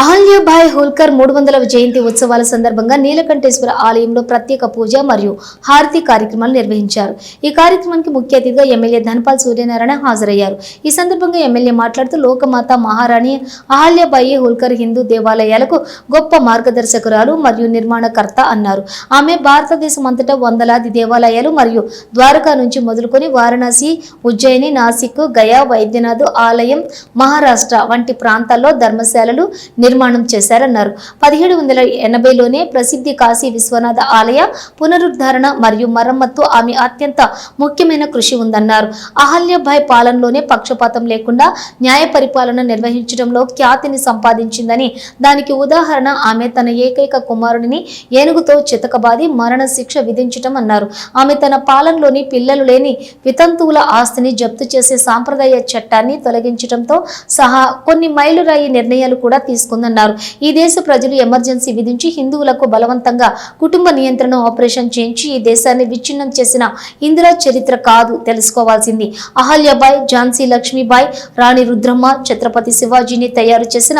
అహల్యాభాయ్ హోల్కర్ మూడు వందల జయంతి ఉత్సవాల సందర్భంగా నీలకంఠేశ్వర ఆలయంలో ప్రత్యేక పూజ మరియు హారతి కార్యక్రమాలు నిర్వహించారు. ఈ కార్యక్రమానికి ముఖ్య అతిథిగా ఎమ్మెల్యే ధనపాల్ సూర్యనారాయణ హాజరయ్యారు. ఈ సందర్భంగా ఎమ్మెల్యే మాట్లాడుతూ లోకమాత మహారాణి అహల్యాబాయి హోల్కర్ హిందూ దేవాలయాలకు గొప్ప మార్గదర్శకురాలు మరియు నిర్మాణకర్త అన్నారు. ఆమె భారతదేశం అంతటా వందలాది దేవాలయాలు మరియు ద్వారకా నుంచి మొదలుకొని వారణాసి ఉజ్జయిని నాసిక్ గయా వైద్యనాథ్ ఆలయం మహారాష్ట్ర వంటి ప్రాంతాల్లో ధర్మశాలలు నిర్మాణం చేశారన్నారు. పదిహేడు వందల ఎనభైలోనే ప్రసిద్ధి కాశీ విశ్వనాథ ఆలయ పునరుద్ధరణ మరియు మరమ్మత్తు ఆమె అత్యంత ముఖ్యమైన కృషి ఉందన్నారు. అహల్యభాయ్ పాలనలోనే పక్షపాతం లేకుండా న్యాయ పరిపాలన నిర్వహించడంలో ఖ్యాతిని సంపాదించిందని దానికి ఉదాహరణ ఆమె తన ఏకైక కుమారుడిని ఏనుగుతో చితకబాది మరణ శిక్ష విధించటం అన్నారు. ఆమె తన పాలనలోని పిల్లలు లేని వితంతువుల ఆస్తిని జప్తు చేసే సాంప్రదాయ చట్టాన్ని తొలగించడంతో సహా కొన్ని మైలురాయి నిర్ణయాలు కూడా తీసుకుందన్నారు ఈ దేశ ప్రజలు ఎమర్జెన్సీ విధించి హిందువులకు బలవంతంగా కుటుంబ నియంత్రణ ఆపరేషన్ చేయించి ఈ దేశాన్ని విచ్ఛిన్నం చేసిన ఇందిరా చరిత్ర కాదు తెలుసుకోవాల్సింది. అహల్యాబాయ్ ఝాన్సీ లక్ష్మీబాయ్ రాణి రుద్రమ్మ ఛత్రపతి శివాజీని తయారు చేసిన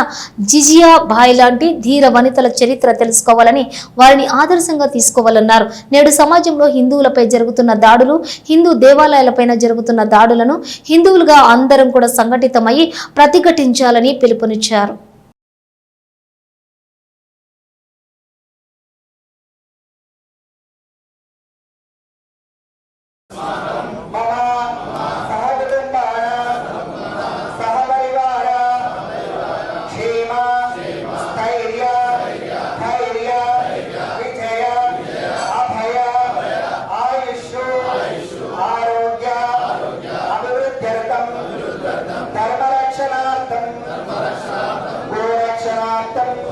జిజియా బాయ్ లాంటి ధీర వనితల చరిత్ర తెలుసుకోవాలని వారిని ఆదర్శంగా తీసుకోవాలన్నారు. నేడు సమాజంలో హిందువులపై జరుగుతున్న దాడులు హిందూ దేవాలయాలపైన జరుగుతున్న దాడులను హిందువులుగా అందరం కూడా సంఘటితమై ప్రతిఘటించాలని పిలుపునిచ్చారు.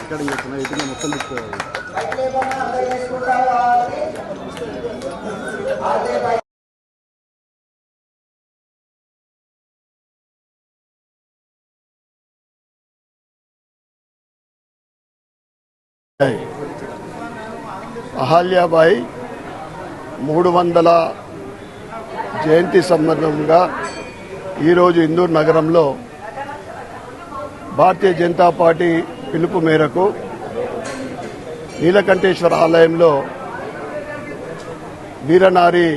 ఇక్కడ చేస్తున్నా ఇక్కడ మొత్తం తీసుకోవాలి Hey. అహల్యాబాయి మూడు వందల జయంతి సందర్భంగా ఈరోజు ఇందూరు నగరంలో భారతీయ జనతా పార్టీ పిలుపు మేరకు నీలకంఠేశ్వర ఆలయంలో వీరనారి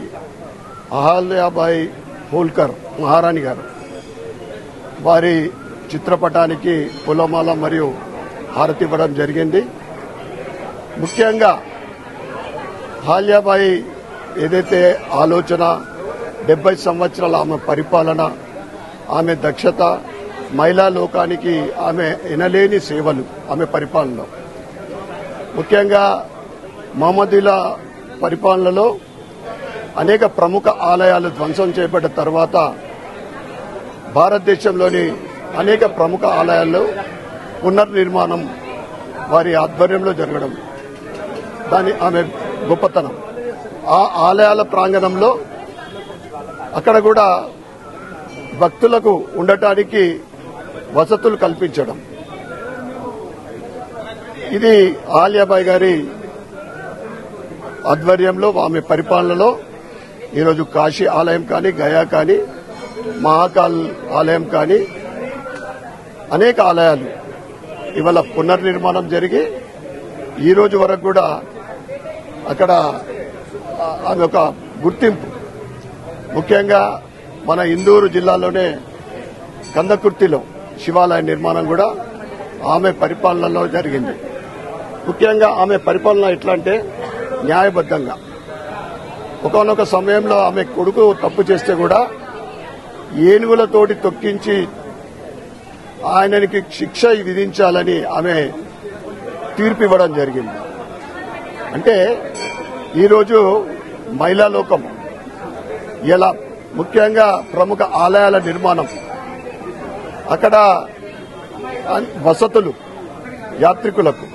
అహల్యాబాయి హోల్కర్ మహారాణి గారు వారి చిత్రపటానికి పులమాల మరియు హారతి ఇవ్వడం జరిగింది. ముఖ్యంగా హాల్యాబాయి ఏదైతే ఆలోచన డెబ్బై సంవత్సరాల ఆమె పరిపాలన ఆమె దక్షత మహిళా లోకానికి ఆమె ఎనలేని సేవలు ఆమె పరిపాలనలో. ముఖ్యంగా మహమ్మదీల పరిపాలనలో అనేక ప్రముఖ ఆలయాలు ధ్వంసం చేపట్టిన తర్వాత భారతదేశంలోని అనేక ప్రముఖ ఆలయాల్లో పునర్నిర్మాణం వారి ఆధ్వర్యంలో జరగడం. దాని ఆమె గొప్పతనం. ఆ ఆలయాల ప్రాంగణంలో అక్కడ కూడా భక్తులకు ఉండటానికి వసతులు కల్పించడం. ఇది ఆలియాబాయి గారి ఆధ్వర్యంలో ఆమె పరిపాలనలో ఈరోజు కాశీ ఆలయం కానీ గయా కానీ మహాకాల్ ఆలయం కానీ అనేక ఆలయాలు ఇవాళ పునర్నిర్మాణం జరిగి ఈరోజు వరకు కూడా అక్కడ ఆమె ఒక గుర్తింపు. ముఖ్యంగా మన ఇందూరు జిల్లాలోనే కందకుర్తిలో శివాలయ నిర్మాణం కూడా ఆమె పరిపాలనలో జరిగింది. ముఖ్యంగా ఆమె పరిపాలన ఎట్లా అంటే న్యాయబద్ధంగా. ఒకనొక సమయంలో ఆమె కొడుకు తప్పు చేస్తే కూడా ఏనుగులతోటి తొక్కించి ఆయనకి శిక్ష విధించాలని ఆమె తీర్పు ఇవ్వడం జరిగింది. అంటే ఈరోజు మహిళా లోకం ఇలా ముఖ్యంగా ప్రముఖ ఆలయాల నిర్మాణం. అక్కడ వసతులు యాత్రికులకు.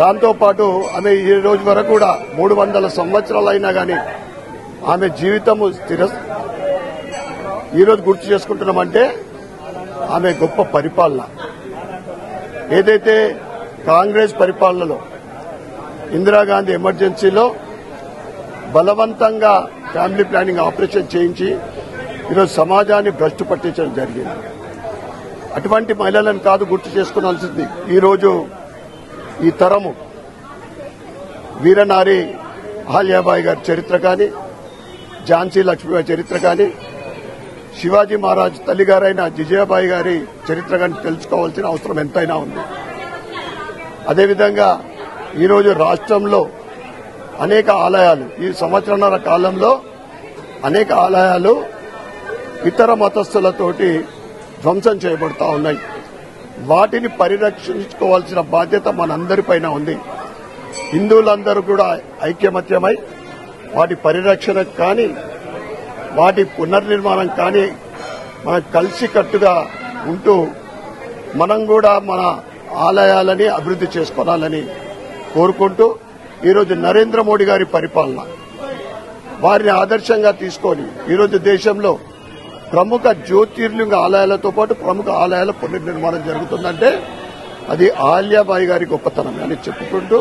దాంతోపాటు ఆమె ఈ రోజు వరకు కూడా మూడు వందల సంవత్సరాలైనా కానీ ఆమె జీవితము స్థిర ఈరోజు గుర్తు చేసుకుంటున్నామంటే ఆమె గొప్ప పరిపాలన. ఏదైతే కాంగ్రెస్ పరిపాలనలో ఇందిరాగాంధీ ఎమర్జెన్సీలో బలవంతంగా ఫ్యామిలీ ప్లానింగ్ ఆపరేషన్ చేయించి ఈరోజు సమాజాన్ని భ్రష్టు పట్టించడం జరిగింది. అటువంటి మహిళలను కాదు గుర్తు చేసుకోవాల్సింది ఈరోజు ఈ తరము వీరనారి అహల్యాబాయి గారి చరిత్ర కానీ ఝాన్సీ లక్ష్మీబాయి చరిత్ర కానీ శివాజీ మహారాజ్ తల్లిగారైన జిజయాబాయి గారి చరిత్ర కానీ తెలుసుకోవాల్సిన అవసరం ఎంతైనా ఉంది. అదేవిధంగా ఈరోజు రాష్ట్రంలో అనేక ఆలయాలు ఈ సంవత్సరాల కాలంలో అనేక ఆలయాలు ఇతర మతస్థులతోటి ధ్వంసం చేయబడతా ఉన్నాయి. వాటిని పరిరక్షించుకోవాల్సిన బాధ్యత మనందరిపైన ఉంది. హిందువులందరూ కూడా ఐక్యమత్యమై వాటి పరిరక్షణ కానీ వాటి పునర్నిర్మాణం కానీ మనం కలిసికట్టుగా ఉంటూ మనం కూడా మన ఆలయాలని అభివృద్ధి చేసుకోవాలని కోరుకుంటూ ఈరోజు నరేంద్ర మోడీ గారి పరిపాలన. వారిని ఆదర్శంగా తీసుకొని ఈరోజు దేశంలో ప్రముఖ జ్యోతిర్లింగ ఆలయాలతో పాటు ప్రముఖ ఆలయాల పునర్నిర్మాణం జరుగుతుందంటే అది ఆలియాబాయి గారి గొప్పతనం అని చెప్పుకుంటూ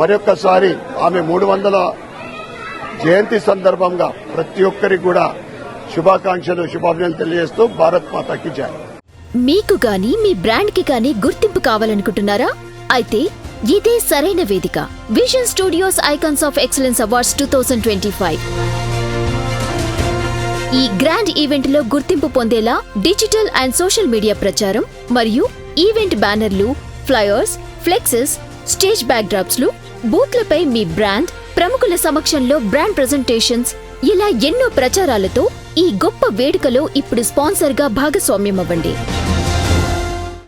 మరొక్కసారి ఆమె మూడు వందల జయంతి సందర్భంగా ప్రతి ఒక్కరికి కూడా శుభాకాంక్షలు శుభాభినందనలు తెలియజేస్తూ భారత్ మాతాకి జై. మీకు గాని మీ బ్రాండ్కి గాని గుర్తింపు కావాలనుకుంటున్నారా? అయితే ఇదే సరైన వేదిక. Vision studios icons of excellence awards two thousand twenty five ఈ గ్రాండ్ ఈవెంట్లో గుర్తింపు పొందేలా డిజిటల్ అండ్ సోషల్ మీడియా ప్రచారం మరియు ఈవెంట్ బ్యానర్లు ఫ్లయర్స్ ఫ్లెక్సెస్ స్టేజ్ బ్యాక్డ్రాప్స్లు బూత్లపై మీ బ్రాండ్ ప్రముఖుల సమక్షంలో బ్రాండ్ ప్రెజెంటేషన్స్ ఇలా ఎన్నో ప్రచారాలతో ఈ గొప్ప వేడుకలో ఇప్పుడు స్పాన్సర్గా భాగస్వామ్యం అవ్వండి